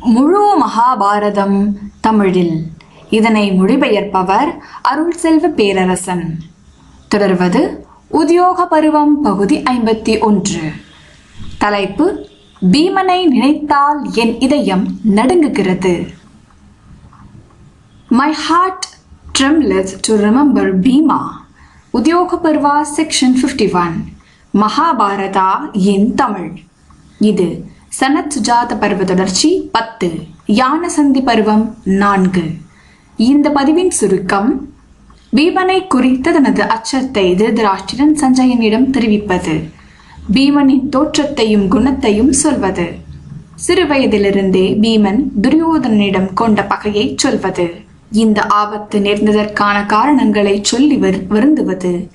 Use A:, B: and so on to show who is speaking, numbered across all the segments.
A: முழு மகாபாரதம் தமிழில். இதனை மொழிபெயர்ப்பவர் அருள் செல்வ பேரரசன். தொடர்வது உத்தியோக பருவம் பகுதி ஐம்பத்தி ஒன்று. தலைப்பு பீமனை நினைத்தால் என் இதயம் நடுங்குகிறது. My heart trembles to remember Bhima Udyoga Parva section fifty one Mahabharata என் தமிழ். இது சனத் சுஜாத பருவ தொடர்ச்சி பத்து. யான சந்தி பருவம் நான்கு. இந்த பதிவின் சுருக்கம் பீமனை குறித்த தனது அச்சத்தை திருதராஷ்டிரன் சஞ்சயனிடம் தெரிவிப்பது. பீமனின் தோற்றத்தையும் குணத்தையும் சொல்வது. சிறுவயதிலிருந்தே பீமன் துரியோதனனிடம் கொண்ட பகையை சொல்வது. இந்த ஆபத்து நேர்ந்ததற்கான காரணங்களை சொல்லி வரு- வருந்துவது.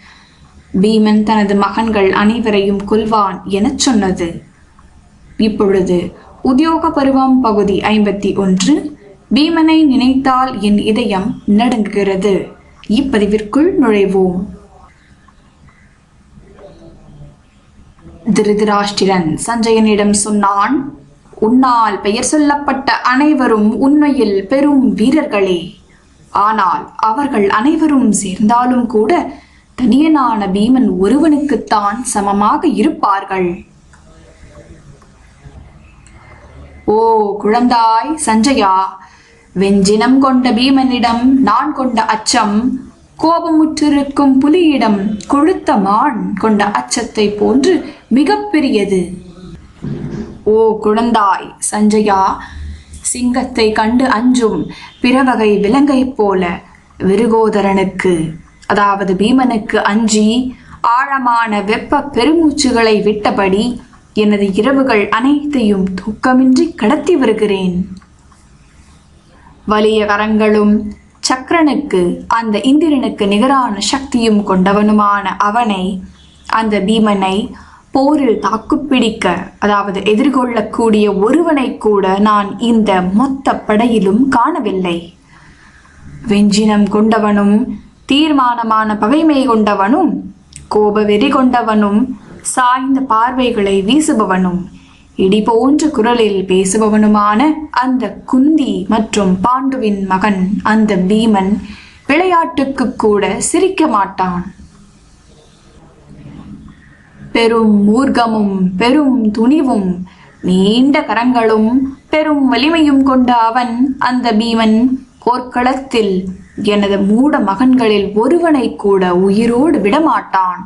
A: பீமன் தனது மகன்கள் அனைவரையும் கொல்வான் எனச் சொன்னது. இப்பொழுது உத்தியோக பருவம் பகுதி ஐம்பத்தி ஒன்று பீமனை நினைத்தால் என் இதயம் நடுங்குகிறது. இப்பதிவிற்குள் நுழைவோம். திருதராஷ்டிரன் சஞ்சயனிடம் சொன்னான் உன்னால் பெயர் சொல்லப்பட்ட அனைவரும் உண்மையில் பெரும் வீரர்களே. ஆனால் அவர்கள் அனைவரும் சேர்ந்தாலும் கூட தனியனான பீமன் ஒருவனுக்குத்தான் சமமாக இருப்பார்கள். ஓ குழந்தாய் சஞ்சயா வெஞ்சினம் கொண்ட பீமனிடம் நான் கொண்ட அச்சம் கோபமுற்றிருக்கும் புலியிடம் கொழுத்த மான் கொண்ட அச்சத்தை போன்று மிகப்பெரியது ஓ குழந்தாய் சஞ்சயா சிங்கத்தை கண்டு அஞ்சும் பிறவகை விலங்கைப் போல விருகோதரனுக்கு அதாவது பீமனுக்கு அஞ்சி ஆழமான வெப்ப பெருமூச்சுகளை விட்டபடி எனது இரவுகள் அனைத்தையும் தூக்கமின்றி கடத்தி வருகிறேன். வலிய கரங்களும் சக்கரனுக்கு அந்த இந்திரனுக்கு நிகரான சக்தியும் கொண்டவனுமான அவனை அந்த பீமனை போரில் தாக்குப்பிடிக்க அதாவது எதிர்கொள்ளக்கூடிய ஒருவனை கூட நான் இந்த மொத்த படையிலும் காணவில்லை. வெஞ்சினம் கொண்டவனும் தீர்மானமான பகைமை கொண்டவனும் கோப வெறி கொண்டவனும் சாய்ந்த பார்வைகளை வீசுபவனும் இடி போன்ற குரலில் பேசுபவனுமான அந்த குந்தி மற்றும் பாண்டுவின் மகன் அந்த பீமன் விளையாட்டுக்கு கூட சிரிக்க மாட்டான். பெரும் மூர்க்கமும் பெரும் துணிவும் நீண்ட கரங்களும் பெரும் வலிமையும் கொண்ட அவன் அந்த பீமன் போர்க்களத்தில் எனது மூட மகன்களில் ஒருவனை கூட உயிரோடு விடமாட்டான்.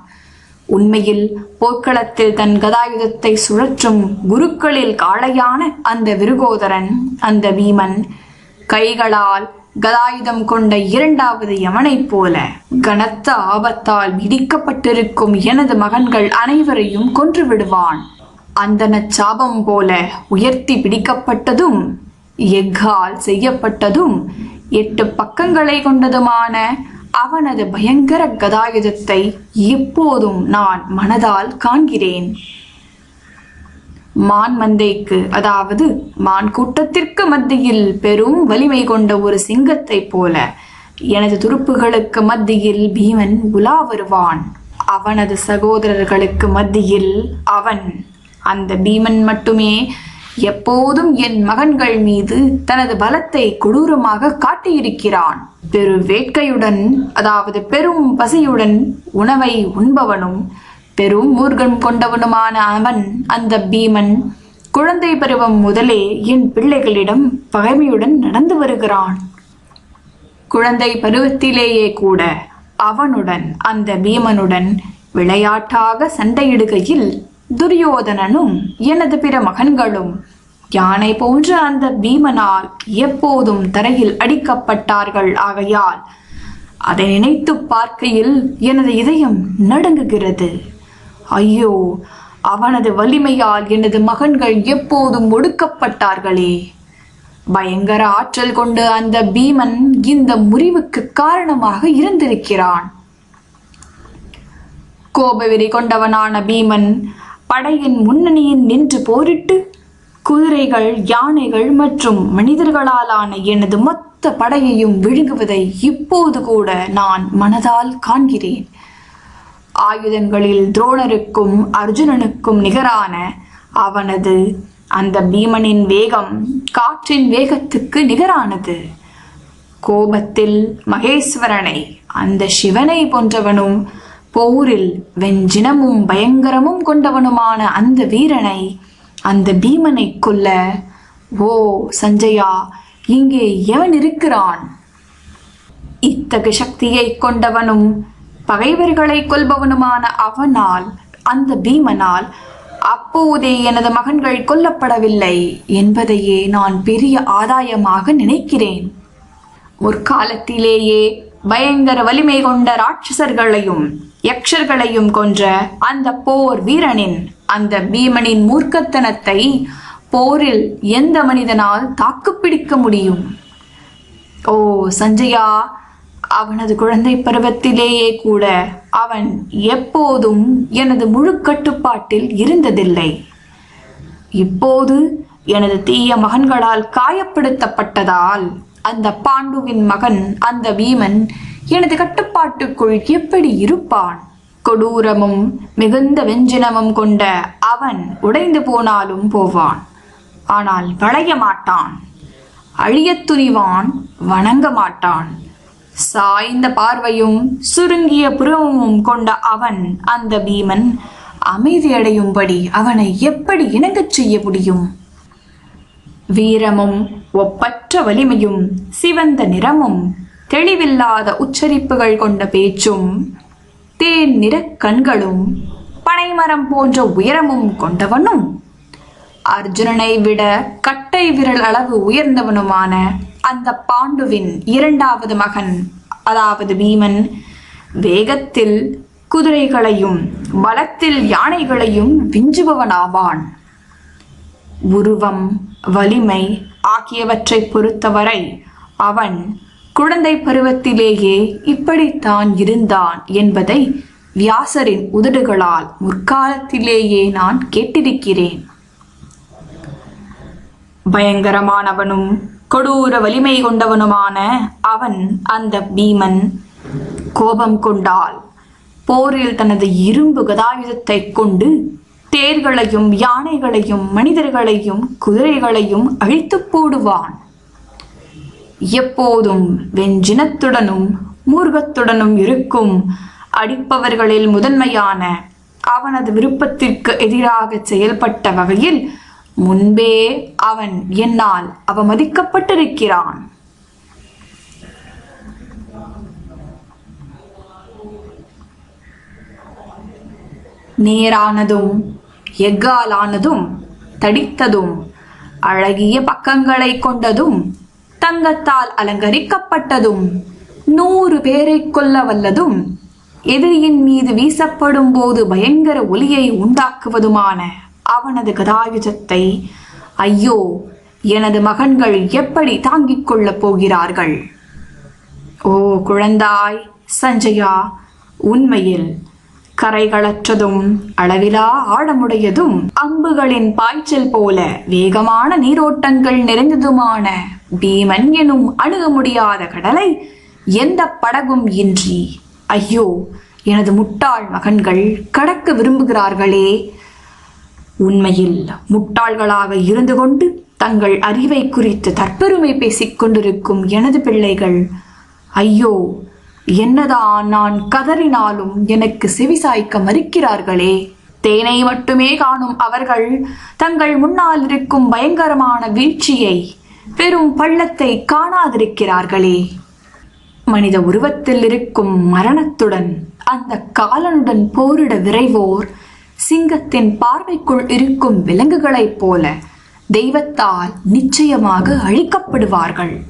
A: உண்மையில் போர்க்களத்தில் தன் கதாயுதத்தை சுழற்றும் குருக்களில் காளையான அந்த விருகோதரன் அந்த வீமன் கைகளால் கதாயுதம் கொண்ட இரண்டாவது யமனைப் போல கனத்த ஆபத்தால் இடிக்கப்பட்டிருக்கும் எனது மகன்கள் அனைவரையும் கொன்று விடுவான். அந்தன சாபம் போல உயர்த்தி பிடிக்கப்பட்டதும் எஃகால் செய்யப்பட்டதும் எட்டு பக்கங்களை கொண்டதுமான அவனது பயங்கர கதாயுதத்தை எப்போதும் நான் மனதால் காண்கிறேன். மான் மந்தைக்கு அதாவது மான் கூட்டத்திற்கு மத்தியில் பெரும் வலிமை கொண்ட ஒரு சிங்கத்தைப் போல எனது துருப்புகளுக்கு மத்தியில் பீமன் உலா வருவான். அவனது சகோதரர்களுக்கு மத்தியில் அவன். அந்த பீமன் மட்டுமே எப்போதும் என் மகன்கள் மீது தனது பலத்தை கொடூரமாக காட்டியிருக்கிறான். பெரு வேட்கையுடன் அதாவது பெரும் பசியுடன் உணவை உண்பவனும் பெரும் மூர்க்கம் கொண்டவனுமான அவன் அந்த பீமன் குழந்தை பருவம் முதலே என் பிள்ளைகளிடம் பகைமையுடன் நடந்து வருகிறான். குழந்தை பருவத்திலேயே கூட அவனுடன் அந்த பீமனுடன் விளையாட்டாக சண்டையிடுகையில் துரியோதனனும் எனது பிற மகன்களும் யானை போன்ற அந்த பீமனால் எப்போதும் தரையில் அடிக்கப்பட்டார்கள் ஆகையால் அதை நினைத்து பார்க்கையில் எனது இதயம் நடுங்குகிறது. ஐயோ அவனது வலிமையால் எனது மகன்கள் எப்போதும் ஒடுக்கப்பட்டார்களே. பயங்கர ஆற்றல் கொண்டு அந்த பீமன் இந்த முறிவுக்கு காரணமாக இருந்திருக்கிறான். கோபவெறி கொண்டவனான பீமன் படையின் முன்னணியில் நின்று போரிட்டு குதிரைகள் யானைகள் மற்றும் மனிதர்களாலான எனது மொத்த படையையும் விழுங்குவதை இப்போது கூட நான் மனதால் காண்கிறேன். ஆயுதங்களில் துரோணருக்கும் அர்ஜுனனுக்கும் நிகரான அவனது அந்த பீமனின் வேகம் காற்றின் வேகத்துக்கு நிகரானது. கோபத்தில் மகேஸ்வரனை அந்த சிவனை போன்றவனும் போரில் வெஞ்சினமும் பயங்கரமும் கொண்டவனுமான அந்த வீரனை அந்த பீமனை கொல்ல ஓ சஞ்சயா இங்கே எவன் இருக்கிறான்? இத்தகு சக்தியை கொண்டவனும் பகைவர்களை கொல்பவனுமான அவனால் அந்த பீமனால் அப்போதே எனது மகன்கள் கொல்லப்படவில்லை என்பதையே நான் பெரிய ஆதாயமாக நினைக்கிறேன். ஒரு காலத்திலேயே பயங்கர வலிமை கொண்ட ராட்சசர்களையும் யக்ஷர்களையும் கொன்ற அந்த போர் வீரனின் அந்த பீமனின் மூர்க்கத்தனத்தை போரில் எந்த மனிதனால் தாக்குப்பிடிக்க முடியும்? ஓ சஞ்சயா அவனது குழந்தை பருவத்திலேயே கூட அவன் எப்போதும் எனது முழு கட்டுப்பாட்டில் இருந்ததில்லை. இப்போது எனது தீய மகன்களால் காயப்படுத்தப்பட்டதால் அந்த பாண்டுவின் மகன் அந்த வீமன் எனது கட்டுப்பாட்டுக்குள் எப்படி இருப்பான்? கொடூரமும் மிகுந்த வெஞ்சினமும் கொண்ட அவன் உடைந்து போனாலும் போவான். ஆனால் வளைய மாட்டான். அழியத் துணிவான் வணங்க மாட்டான். சாய்ந்த பார்வையும் சுருங்கிய புருவமும் கொண்ட அவன் அந்த பீமன் அமைதியடையும்படி அவனை எப்படி இணங்கச் செய்ய முடியும்? வீரமும் ஒப்பற்ற வலிமையும் சிவந்த நிறமும் தெளிவில்லாத உச்சரிப்புகள் கொண்ட பேச்சும் தேன் நிற கண்களும் பனைமரம் போன்ற உயரமும் கொண்டவனும் அர்ஜுனனை விட கட்டை விரல் அளவு உயர்ந்தவனுமான அந்த பாண்டுவின் இரண்டாவது மகன் அதாவது பீமன் வேகத்தில் குதிரைகளையும் பலத்தில் யானைகளையும் விஞ்சுபவனாவான். உருவம் வலிமை ஆகியவற்றை பொறுத்தவரை அவன் குழந்தை பருவத்திலேயே இப்படித்தான் இருந்தான் என்பதை வியாசரின் உதடுகளால் முற்காலத்திலேயே நான் கேட்டிருக்கிறேன். பயங்கரமானவனும் கொடூர வலிமை கொண்டவனுமான அவன் அந்த பீமன் கோபம் கொண்டால் போரில் தனது இரும்பு கதாயுதத்தை கொண்டு தேர்களையும் யானைகளையும் மனிதர்களையும் குதிரைகளையும் அழித்து போடுவான். எப்போதும் வெஞ்சினத்துடனும் மூர்க்கத்துடனும் இருக்கும் அடிப்பவர்களில் முதன்மையான அவனது விருப்பத்திற்கு எதிராக செயல்பட்ட வகையில் முன்பே அவன் என்னால் அவமதிக்கப்பட்டிருக்கிறான். நேரானதும் எஃகாலானதும் தடித்ததும் அழகிய பக்கங்களை கொண்டதும் தங்கத்தால் அலங்கரிக்கப்பட்டதும் நூறு பேரை கொல்ல வல்லதும் எதிரியின் மீது வீசப்படும் போது பயங்கர ஒலியை உண்டாக்குவதுமான அவனது கதாயுதத்தை ஐயோ எனது மகன்கள் எப்படி தாங்கிக் கொள்ளப் போகிறார்கள்? ஓ குழந்தாய் சஞ்சயா உண்மையில் கரைகளற்றதும் அளவிலா ஆழமுடையதும் அம்புகளின் பாய்ச்சல் போல வேகமான நீரோட்டங்கள் நிறைந்ததுமான பீமன் எனும் அணுக முடியாத கடலை எந்த படகும் இன்றி? ஐயோ எனது முட்டாள் மகன்கள் கடக்க விரும்புகிறார்களே. உண்மையில் முட்டாள்களாக இருந்து கொண்டு தங்கள் அறிவை குறித்து தற்பெருமை பேசிக் கொண்டிருக்கும் எனது பிள்ளைகள் ஐயோ என்னதான் நான் கதறினாலும் எனக்கு செவிசாய்க்க மறுக்கிறார்களே. தேனை மட்டுமே காணும் அவர்கள் தங்கள் முன்னால் இருக்கும் பயங்கரமான வீழ்ச்சியை பெரும் பள்ளத்தை காணாதிருக்கிறார்களே. மனித உருவத்தில் இருக்கும் மரணத்துடன் அந்த காலனுடன் போரிட விரைவோர் சிங்கத்தின் பார்வைக்குள் இருக்கும் விலங்குகளைப் போல தெய்வத்தால் நிச்சயமாக அழிக்கப்படுவார்கள்.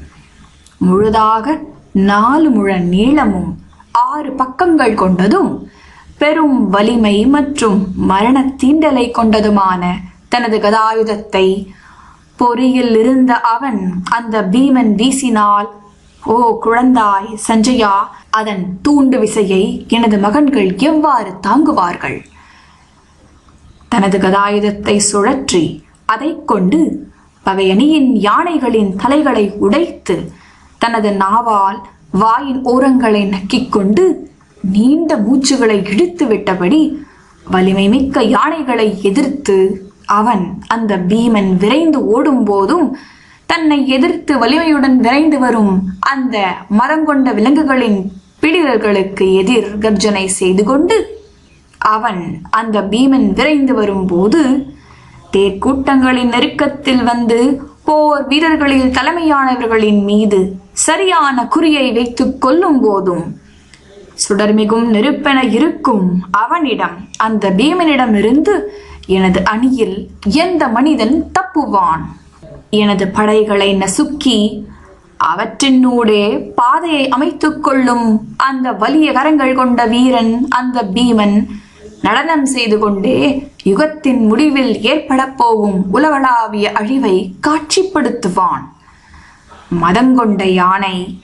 A: முழுதாக நாலு முழ நீளமும் ஆறு பக்கங்கள் கொண்டதும் பெரும் வலிமை மற்றும் மரண தீண்டலை கொண்டதுமான தனது கதாயுதத்தை பொறியில் இருந்த அவன் அந்த பீமன் வீசினால் ஓ குழந்தாய் சஞ்சயா அதன் தூண்டு விசையை எனது மகன்கள் எவ்வாறு தாங்குவார்கள்? தனது கதாயுதத்தை சுழற்றி அதைக் கொண்டு பகையணியின் யானைகளின் தலைகளை உடைத்து தனது நாவால் வாயின் ஓரங்களை நக்கிக்கொண்டு நீண்ட மூச்சுகளை இழுத்து விட்டபடி வலிமை மிக்க யானைகளை எதிர்த்து அவன் அந்த பீமன் விரைந்து ஓடும் போதும் தன்னை எதிர்த்து வலிமையுடன் விரைந்து வரும் அந்த மரங்கொண்ட விலங்குகளின் பிடிரர்களுக்கு எதிர் கர்ஜனை செய்து கொண்டு அவன் அந்த பீமன் விரைந்து வரும்போது தேர்க்கூட்டங்களின் நெருக்கத்தில் வந்து போர் வீரர்களில் தலைமையானவர்களின் மீது சரியான குறியை வைத்துக் கொல்லும் போதும் சுடர்மிகும் நெருப்பென இருக்கும் அவனிடம் அந்த பீமனிடமிருந்து எனது அணியில் எந்த மனிதன் தப்புவான்? எனது படைகளை நசுக்கி அவற்றினூடே பாதையை அமைத்துக் கொள்ளும் அந்த வலிய கரங்கள் கொண்ட வீரன் அந்த பீமன் நடனம் செய்து கொண்டே யுகத்தின் முடிவில் ஏற்படப் போகும் உலகளாவிய அழிவை காட்சிப்படுத்துவான். மதங்கொண்ட யானை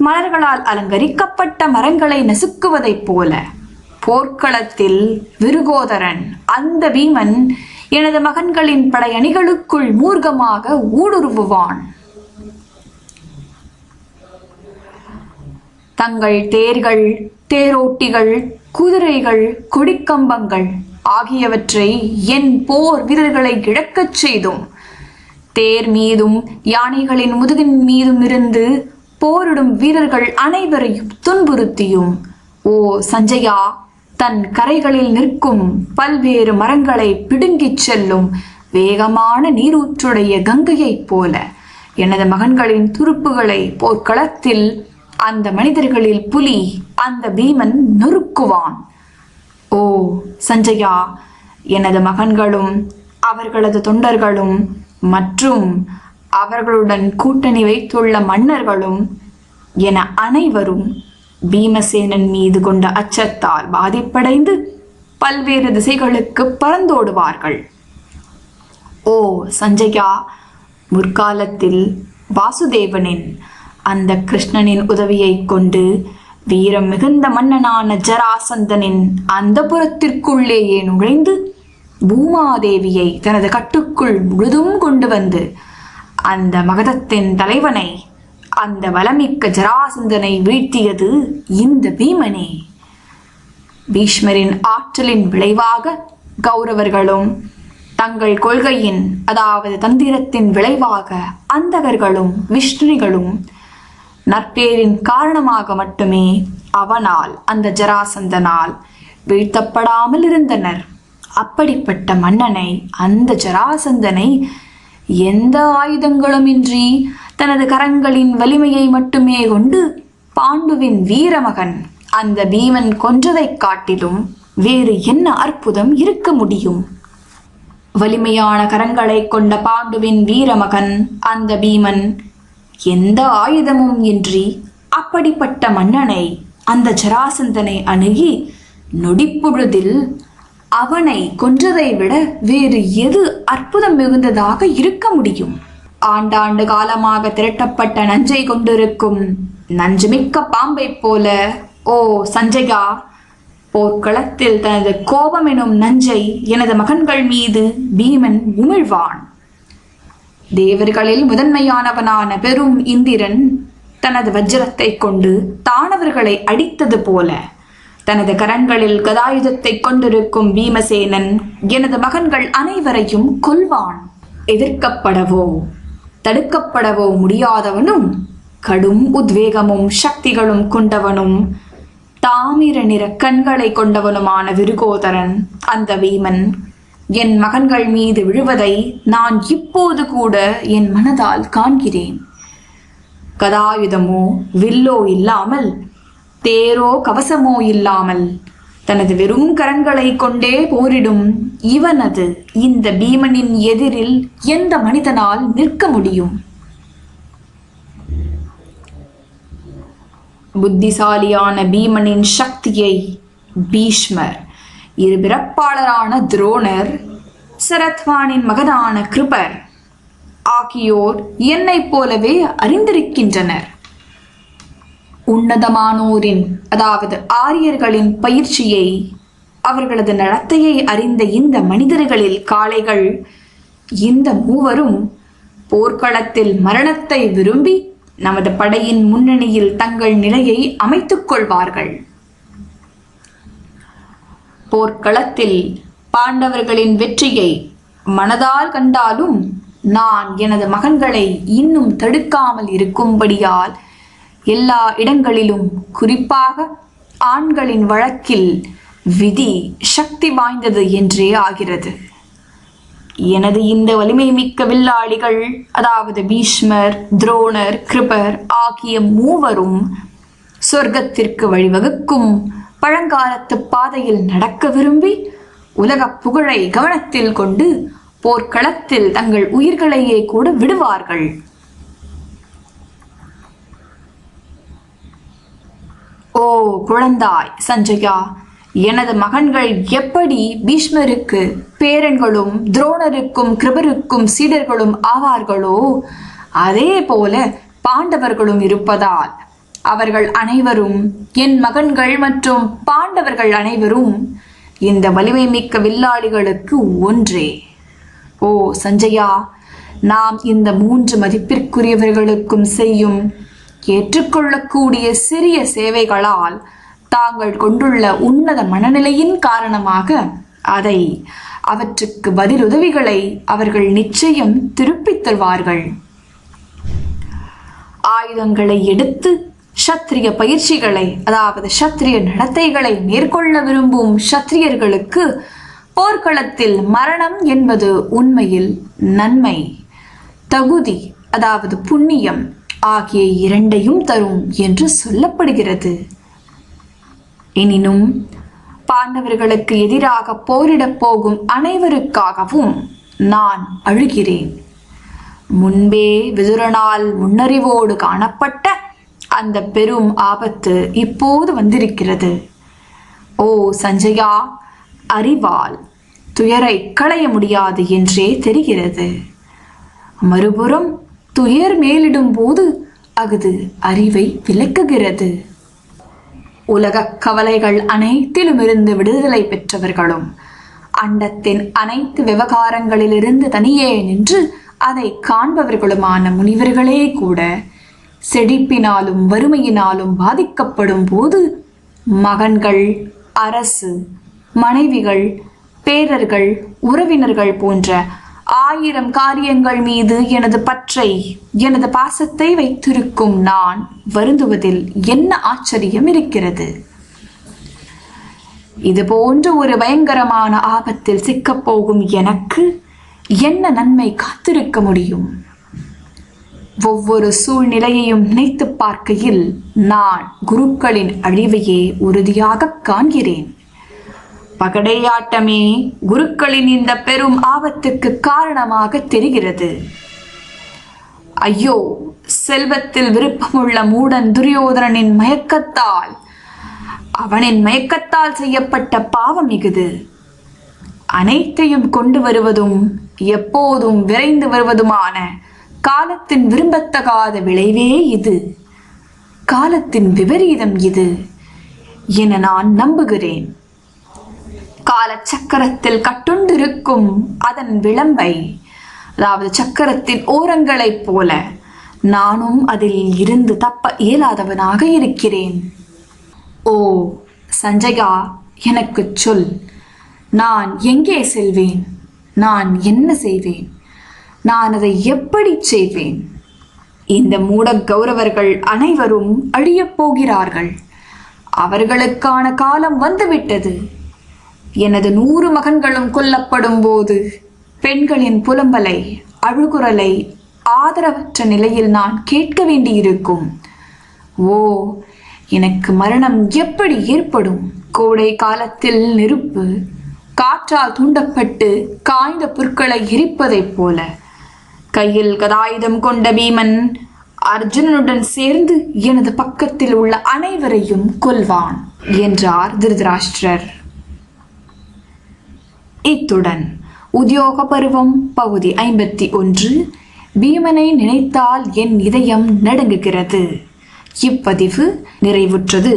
A: மலர்களால் அலங்கரிக்கப்பட்ட மரங்களை நசுக்குவதைப் போல. போர்க்களத்தில் விருகோதரன் அந்த பீமன் எனது மகன்களின் படையணிகளுக்குள் மூர்க்கமாக ஊடுருவுவான். தங்கள் தேர்கள் தேரோட்டிகள் குதிரைகள் கொடிக்கம்பங்கள் ஆகியவற்றை என் போர் வீரர்களை இழக்கச் செய்தோம் தேர் மீதும் யானைகளின் முதுகின் மீதும் இருந்து போரிடும் வீரர்கள் அனைவரையும் துன்புறுத்தியும். ஓ சஞ்சயா தன் கரைகளில் நிற்கும் பல்வேறு மரங்களை பிடுங்கிச் செல்லும் வேகமான நீரூற்றுடைய கங்கையைப் போல. எனது மகன்களின் துருப்புகளை போர்க்களத்தில் அந்த மனிதர்களில் புலி அந்த பீமன் நொறுக்குவான். ஓ சஞ்சயா எனது மகன்களும் அவர்களது தொண்டர்களும் மற்றும் அவர்களுடன் கூட்டணி வைத்துள்ள மன்னர்களும் என அனைவரும் பீமசேனன் மீது கொண்ட அச்சத்தால் பாதிப்படைந்து பல்வேறு திசைகளுக்கு பறந்தோடுவார்கள். ஓ சஞ்சயா முற்காலத்தில் வாசுதேவனின் அந்த கிருஷ்ணனின் உதவியைக் கொண்டு வீரம் மிகுந்த மன்னனான ஜராசந்தனின் அந்த புறத்திற்குள்ளேயே நுழைந்து பூமாதேவியை தனது கட்டுக்குள் முழுதும் கொண்டு வந்து அந்த மகதத்தின் தலைவனை அந்த வளமிக்க ஜராசந்தனை வீழ்த்தியது இந்த பீமனே. பீஷ்மரின் ஆற்றலின் விளைவாக கௌரவர்களும் தங்கள் கொள்கையின் அதாவது தந்திரத்தின் விளைவாக அந்தகர்களும் விஷ்ணுகளும் நற்பேரின் காரணமாக மட்டுமே அவனால் அந்த ஜராசந்தனால் வீழ்த்தப்படாமல் இருந்தனர் அப்படிப்பட்ட மன்னனை அந்த ஜராசந்தனை எந்த ஆயுதங்களுமின்றி தனது கரங்களின் வலிமையை மட்டுமே கொண்டு பாண்டுவின் வீரமகன் அந்த பீமன் கொன்றதைக் காட்டிலும் வேறு என்ன அற்புதம் இருக்க முடியும்? வலிமையான கரங்களை கொண்ட பாண்டுவின் வீரமகன் அந்த பீமன் எந்த ஆயுதமும் இன்றி அப்படிப்பட்ட மன்னனை அந்த ஜராசந்தனை அணுகி நொடிப்பொழுதில் அவனை கொன்றதை விட வேறு எது அற்புதம் மிகுந்ததாக இருக்க முடியும்? ஆண்டாண்டு காலமாக திரட்டப்பட்ட நஞ்சை கொண்டிருக்கும் நஞ்சுமிக்க பாம்பைப் போல ஓ சஞ்சயா போர்க்களத்தில் தனது கோபம் எனும் நஞ்சை எனது மகன்கள் மீது பீமன் உமிழ்வான். தேவர்களில் முதன்மையானவனான பெரும் இந்திரன் தனது வஜ்ரத்தை கொண்டு தானவர்களை அடித்தது போல. தனது கரங்களில் கதாயுதத்தை கொண்டிருக்கும் பீமசேனன் எனது மகன்கள் அனைவரையும் கொல்வான். எதிர்க்கப்படவோ தடுக்கப்படவோ முடியாதவனும் கடும் உத்வேகமும் சக்திகளும் கொண்டவனும் தாமிர நிற கண்களை கொண்டவனுமான விருகோதரன் அந்த வீமன் என் மகன்கள் மீது விழுவதை நான் இப்போது கூட என் மனதால் காண்கிறேன். கதாயுதமோ வில்லோ இல்லாமல் தேரோ கவசமோ இல்லாமல் தனது வெறும் கரங்களை கொண்டே போரிடும் இவனது இந்த பீமனின் எதிரில் எந்த மனிதனால் நிற்க முடியும்? புத்திசாலியான பீமனின் சக்தியை பீஷ்மர் இரு பிறப்பாளரான துரோணர் சரத்வானின் மகனான கிருபர் ஆகியோர் என்னைப் போலவே அறிந்திருக்கின்றனர். உன்னதமானோரின் அதாவது ஆரியர்களின் பயிற்சியை அவர்களது நடத்தையை அறிந்த இந்த மனிதர்களில் காளைகள் இந்த மூவரும் போர்க்களத்தில் மரணத்தை விரும்பி நமது படையின் முன்னணியில் தங்கள் நிலையை அமைத்துக் கொள்வார்கள். போர்க்களத்தில் பாண்டவர்களின் வெற்றியை மனதால் கண்டாலும் நான் எனது மகன்களை இன்னும் தடுக்காமல் இருக்கும்படியால் எல்லா இடங்களிலும் குறிப்பாக ஆண்களின் வழக்கில் விதி சக்தி வாய்ந்தது என்றே ஆகிறது. எனது இந்த வலிமை மிக்க வில்லாளிகள் அதாவது பீஷ்மர் துரோணர் கிருபர் ஆகிய மூவரும் சொர்க்கத்திற்கு வழிவகுக்கும் பழங்காலத்து பாதையில் நடக்க விரும்பி உலகப் புகழை கவனத்தில் கொண்டு போர்க்களத்தில் தங்கள் உயிர்களையே கூட விடுவார்கள். ஓ குழந்தாய் சஞ்சயா. எனது மகன்கள் எப்படி பீஷ்மருக்கு பேரன்களும் துரோணருக்கும் கிருபருக்கும் சீடர்களும் ஆவார்களோ அதே போல பாண்டவர்களும் இருப்பதால் அவர்கள் அனைவரும் என் மகன்கள் மற்றும் பாண்டவர்கள் அனைவரும் இந்த வலிமை மிக்க வில்லாளிகளுக்கு ஒன்றே. ஓ சஞ்சயா நாம் இந்த மூன்று மதிப்பிற்குரியவர்களுக்கும் செய்யும் ஏற்றுக்கொள்ளக்கூடிய சிறிய சேவைகளால் தாங்கள் கொண்டுள்ள உன்னத மனநிலையின் காரணமாக அதை அவற்றுக்கு பதிலுதவிகளை அவர்கள் நிச்சயம் திருப்பித் தருவார்கள். ஆயுதங்களை எடுத்து சத்திரிய பயிற்சிகளை அதாவது சத்திரிய நடத்தைகளை மேற்கொள்ள விரும்பும் சத்திரியர்களுக்கு போர்க்களத்தில் மரணம் என்பது உண்மையில் நன்மை. தகுதி அதாவது புண்ணியம் ஆகிய இரண்டையும் தரும் என்று சொல்லப்படுகிறது. எனினும் பாண்டவர்களுக்கு எதிராக போரிடப் போகும் அனைவருக்காகவும் நான் அழுகிறேன். முன்பே விதுரனால் முன்னறிவோடு காணப்பட்ட அந்த பெரும் ஆபத்து இப்போது வந்திருக்கிறது. ஓ சஞ்சயா அறிவால் துயரை களைய முடியாது என்றே தெரிகிறது. மறுபுறம் துயர் மேலிடும் போது அஃது அறிவை விளக்குகிறது. உலகக் கவலைகள் அனைத்திலுமிருந்து விடுதலை பெற்றவர்களும் அண்டத்தின் அனைத்து விவகாரங்களிலிருந்து தனியே நின்று அதை காண்பவர்களுமான முனிவர்களே கூட செழிப்பினாலும் வறுமையினாலும் பாதிக்கப்படும் போது மகன்கள் அரசு மனைவிகள் பேரர்கள் உறவினர்கள் போன்ற ஆயிரம் காரியங்கள் மீது எனது பற்றை எனது பாசத்தை வைத்திருக்கும் நான் வருந்துவதில் என்ன ஆச்சரியம் இருக்கிறது? இது போன்ற ஒரு பயங்கரமான ஆபத்தில் சிக்கப் போகும் எனக்கு என்ன நன்மை காத்திருக்க முடியும்? ஒவ்வொரு சூழ்நிலையையும் நினைத்து பார்க்கையில் நான் குருக்களின் அழிவையே உறுதியாக காண்கிறேன். பகடையாட்டமே குருக்களின் இந்த பெரும் ஆபத்துக்கு காரணமாக தெரிகிறது. ஐயோ செல்வத்தில் விருப்பமுள்ள மூடன் துரியோதனனின் மயக்கத்தால் அவனின் மயக்கத்தால் செய்யப்பட்ட பாவம் மிகுது. அனைத்தையும் கொண்டு வருவதும் எப்போதும் விரைந்து வருவதுமான காலத்தின் விரும்பத்தகாத விளைவே இது. காலத்தின் விபரீதம் இது என நான் நம்புகிறேன். காலச்சக்கரத்தில் கட்டுண்டிருக்கும் அதன் விளம்பை அதாவது சக்கரத்தின் ஓரங்களைப் போல நானும் அதில் இருந்து தப்ப இயலாதவனாக இருக்கிறேன். ஓ சஞ்சயா எனக்குச் சொல். நான் எங்கே செல்வேன்? நான் என்ன செய்வேன்? நான் அதை எப்படி செய்வேன்? இந்த மூட கௌரவர்கள் அனைவரும் அழியப் போகிறார்கள். அவர்களுக்கான காலம் வந்துவிட்டது. எனது நூறு மகன்களும் கொல்லப்படும் போது பெண்களின் புலம்பலை அழுகுரலை ஆதரவற்ற நிலையில் நான் கேட்க வேண்டியிருக்கும். ஓ எனக்கு மரணம் எப்படி ஏற்படும்? கோடை காலத்தில் நெருப்பு காற்றால் தூண்டப்பட்டு காய்ந்த புற்களை எரிப்பதைப் போல. கையில் கதாயுதம் கொண்ட பீமன் அர்ஜுனனுடன் சேர்ந்து எனது பக்கத்தில் உள்ள அனைவரையும் கொல்வான் என்றார் திருதராஷ்டிரர். இத்துடன் உத்தியோக பருவம் பகுதி ஐம்பத்தி ஒன்று பீமனை நினைத்தால் என் இதயம் நடுங்குகிறது. இப்பதிவு நிறைவுற்றது.